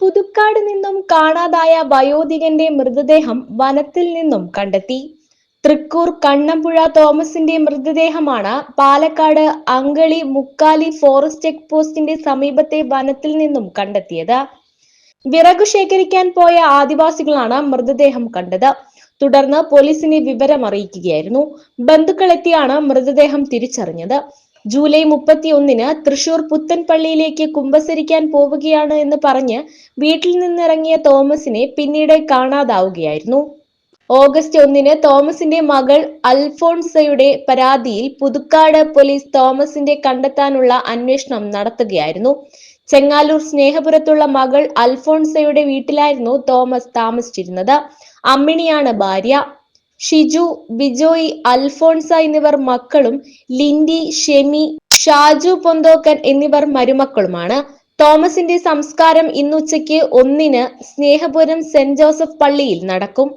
പുതുക്കാട് നിന്നും കാണാതായ വയോധികന്റെ മൃതദേഹം വനത്തിൽ നിന്നും കണ്ടെത്തി. തൃക്കൂർ കണ്ണമ്പുഴ തോമസിന്റെ മൃതദേഹമാണ് പാലക്കാട് അങ്കളി മുക്കാലി ഫോറസ്റ്റ് ചെക്ക് പോസ്റ്റിന്റെ സമീപത്തെ വനത്തിൽ നിന്നും കണ്ടെത്തിയത്. വിറകു ശേഖരിക്കാൻ പോയ ആദിവാസികളാണ് മൃതദേഹം കണ്ടത്. തുടർന്ന് പോലീസിനെ വിവരം അറിയിക്കുകയായിരുന്നു ബന്ധുക്കളെത്തിയാണ് മൃതദേഹം തിരിച്ചറിഞ്ഞത്. ജൂലൈ മുപ്പത്തി ഒന്നിന് തൃശൂർ പുത്തൻപള്ളിയിലേക്ക് കുമ്പസരിക്കാൻ പോവുകയാണ് എന്ന് പറഞ്ഞ് വീട്ടിൽ നിന്നിറങ്ങിയ തോമസിനെ പിന്നീട് കാണാതാവുകയായിരുന്നു. ഓഗസ്റ്റ് ഒന്നിന് തോമസിന്റെ മകൾ അൽഫോൺസയുടെ പരാതിയിൽ പുതുക്കാട് പോലീസ് തോമസിന്റെ കണ്ടെത്താനുള്ള അന്വേഷണം നടത്തുകയായിരുന്നു. ചെങ്ങാലൂർ സ്നേഹപുരത്തുള്ള മകൾ അൽഫോൺസയുടെ വീട്ടിലായിരുന്നു തോമസ് താമസിച്ചിരുന്നത്. അമ്മിണിയാണ് ഭാര്യ. ഷിജു ബിജോയ് അൽഫോൺസ എന്നിവർ മക്കളും ലിൻഡി ഷെമി ഷാജു പൊന്തോക്കൻ എന്നിവർ മരുമക്കളുമാണ്. തോമസിന്റെ സംസ്കാരം ഇന്നുച്ചയ്ക്ക് ഒന്നിന് സ്നേഹപുരം സെന്റ് ജോസഫ് പള്ളിയിൽ നടക്കും.